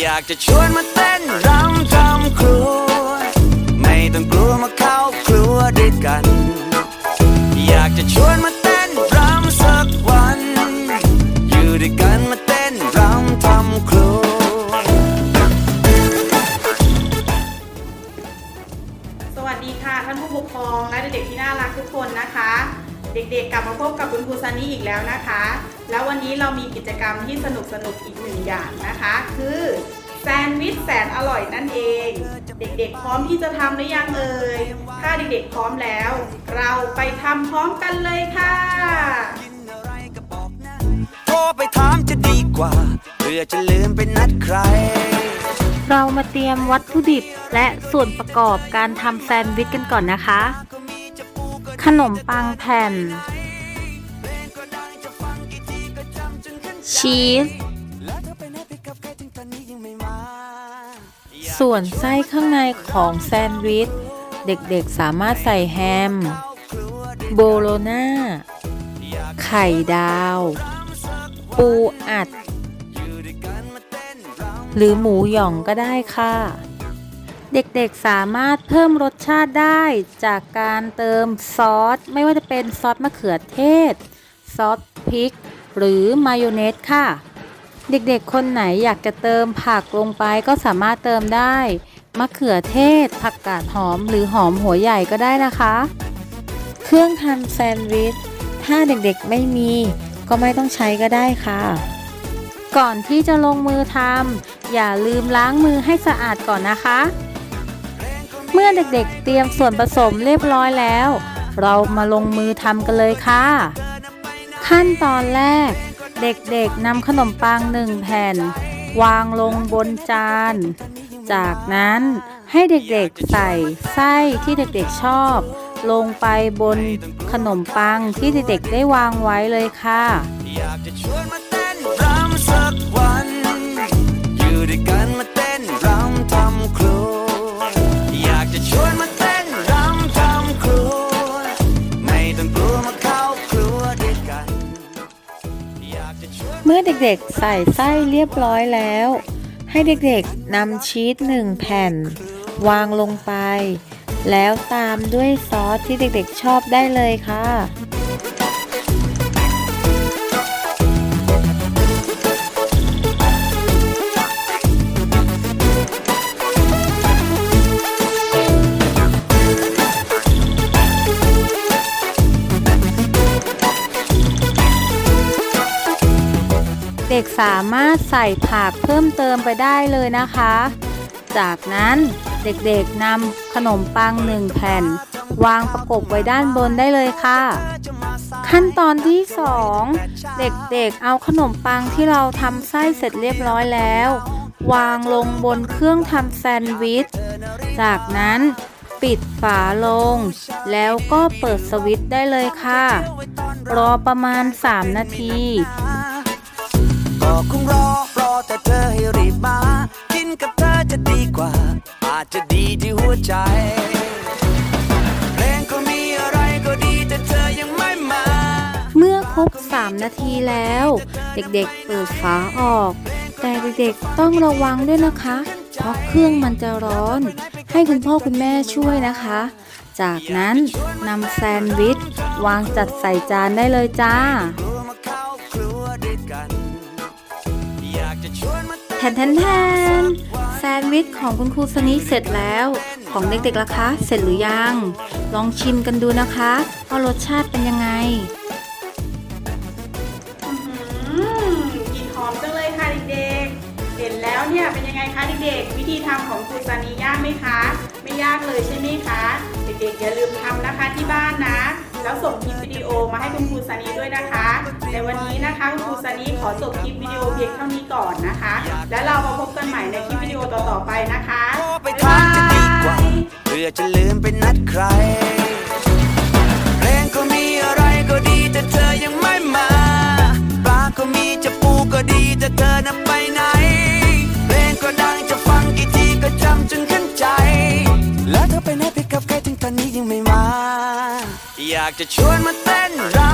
อยากจะชวนมาเต้นรำทำครัว ไม่ต้องกลัวมาเข้าครัวด้วยกัน อยากจะชวนมาเต้นรำสักวัน อยู่ด้วยกันมาเต้นรำทำครัว สวัสดีค่ะท่านผู้ปกครองและเด็กๆที่น่ารักทุกคนนะคะ เด็กๆกลับมาพบกับคุณครูซันนี่อีกแล้วนะคะ แล้ววันนี้เรามีกิจกรรมที่สนุกๆอีกหนึ่งอย่างนะคะ คือแซนด์วิชแสนอร่อยนั่นเอง เด็กๆ พร้อมที่จะทำหรือยังเอ่ยถ้าเด็กๆพร้อมแล้ว เราไปทำพร้อมกันเลยค่ะโทรไปถามจะดีกว่าเพื่อจะลืมไปนัดใคร เรามาเตรียมวัตถุดิบและส่วนประกอบการทำแซนด์วิชกันก่อนนะคะ ขนมปังแผ่น ชีส ส่วนไส้ข้างในของแซนด์วิช เด็กๆสามารถใส่แฮม โบโลนาไข่ดาว ปูอัด หรือหมูหย่องก็ได้ค่ะ เด็กๆสามารถเพิ่มรสชาติได้จากการเติมซอส ไม่ว่าจะเป็นซอสมะเขือเทศ ซอสพริก หรือมายองเนสค่ะ เด็กๆ คนไหนอยากจะเติมผักลงไปก็สามารถเติมได้ มะเขือเทศ ผักกาดหอมหรือหอมหัวใหญ่ก็ได้นะคะ เครื่องทำแซนด์วิช ถ้าเด็กๆไม่มีก็ไม่ต้องใช้ก็ได้ค่ะก่อนที่จะลงมือทำอย่าลืมล้างมือให้สะอาดก่อนนะคะ เมื่อเด็กๆเตรียมส่วนผสมเรียบร้อยแล้ว เรามาลงมือทำกันเลยค่ะ ขั้นตอนแรก เด็กๆนำขนมปังหนึ่งแผ่น วางลงบนจาน จากนั้นให้เด็กๆใส่ไส้ที่เด็กๆชอบ ลงไปบนขนมปังที่เด็กๆได้วางไว้เลยค่ะอยากจะชวนมาเต้นรำสักวันอยู่ด้วยกันมา เมื่อเด็กๆ ใส่ไส้เรียบร้อยแล้ว ให้เด็กๆนำชีสหนึ่งแผ่น วางลงไป แล้วตามด้วยซอสที่เด็กๆชอบได้เลยค่ะ เด็กสามารถใส่ผักเพิ่มเติมไปได้เลยนะคะ จากนั้นเด็กๆนำขนมปังหนึ่งแผ่น วางประกบไว้ด้านบนได้เลยค่ะ ขั้นตอนที่ 2 เด็กๆเอาขนมปังที่เราทำไส้เสร็จเรียบร้อยแล้ว วางลงบนเครื่องทำแซนด์วิช จากนั้นปิดฝาลง แล้วก็เปิดสวิตช์ได้เลยค่ะ รอประมาณ 3 นาที ก็คงรอรอแต่เธอให้รีบมา กินกับเธอจะดีกว่า อาจจะดีที่หัวใจ เพลงก็มีอะไรก็ดีแต่เธอยังไม่มา เมื่อครบ 3 นาทีแล้ว เด็กๆเปิดฝาออก แต่เด็กๆต้องระวังด้วยนะคะ เพราะเครื่องมันจะร้อน ให้คุณพ่อคุณแม่ช่วยนะคะ จากนั้นนำแซนด์วิชวางจัดใส่จานได้เลยจ้ากลัวมาเข้า ทนแทนแทนแซนด์วิชของคุณครูสนิเสร็จแล้ว ของเด็กๆล่ะคะ เสร็จหรือยัง ลองชิมกันดูนะคะว่ารสชาติเป็นยังไงอืมกลิ่นหอมจังเลยค่ะเด็กๆ เห็นแล้วเนี่ยเป็นยังไงคะเด็กๆ วิธีทำของครูซานียากไหมคะ ไม่ยากเลยใช่ไหมคะ เด็กๆอย่าลืมทำนะคะที่บ้านนะ แล้วส่งคลิปวิดีโอมาให้คุณครูซานีด้วยนะคะในวันนี้นะคะคุณครูซานีขอจบคลิปวิดีโอเพียงเท่านี้ก่อนนะคะ แล้วเรามาพบกันใหม่ในคลิปวิดีโอต่อๆไปนะคะโทรไปถามจะดีกว่าเพื่อจะลืมไปนัดใครเพลงก็มีอะไรก็ดีแต่เธอยังไม่มาปลาก็มีจะปูก็ดีแต่เธอน่ะไปไหน อยากจะชวนมาเต้นรำ